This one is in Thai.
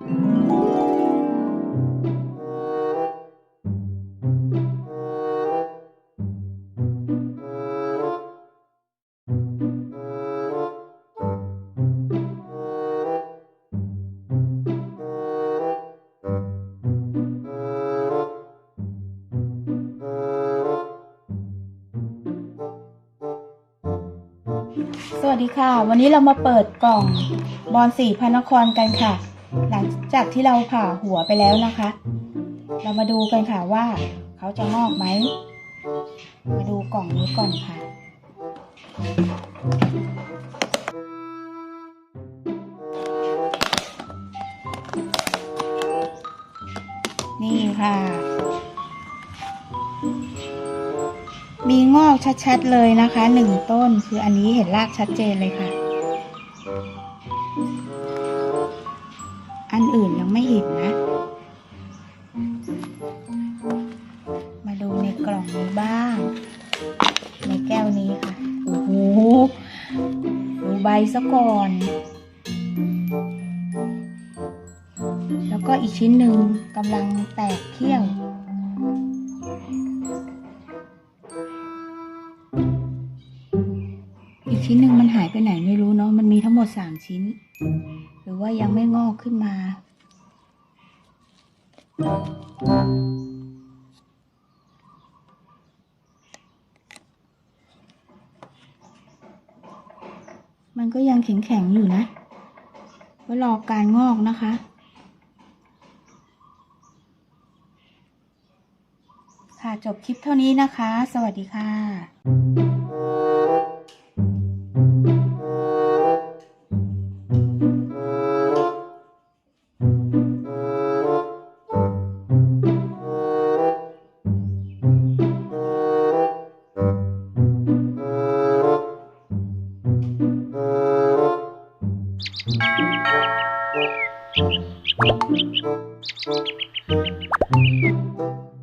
สวัสดีค่ะ วันนี้เรามาเปิดกล่องบอลสีพระนครกันค่ะ หลังจากที่เราผ่าหัวไปแล้วนะคะ เรามาดูกันค่ะว่า เขาจะงอกไหม มาดูกล่องนี้ก่อนค่ะ นี่ค่ะ มีงอกชัดๆเลยนะคะหนึ่งต้นคืออันนี้เห็นรากชัดเจนเลยค่ะ นอื่นยังไม่อิ่มนะ มาดูในกล่องนี้บ้าง ในแก้วนี้ค่ะ โอ้โห ดูใบซะก่อน แล้วก็อีกชิ้นหนึ่งกำลังแตกเขี้ยว อีกชิ้นหนึ่งมันหายไปไหนไม่รู้เนาะ มันมีทั้งหมดสามชิ้น หรือว่ายังไม่งอกขึ้นมา มันก็ยังแข็งๆอยู่นะไว้รอการงอกนะคะค่ะจบคลิปเท่านี้นะคะ สวัสดีค่ะ Thank you.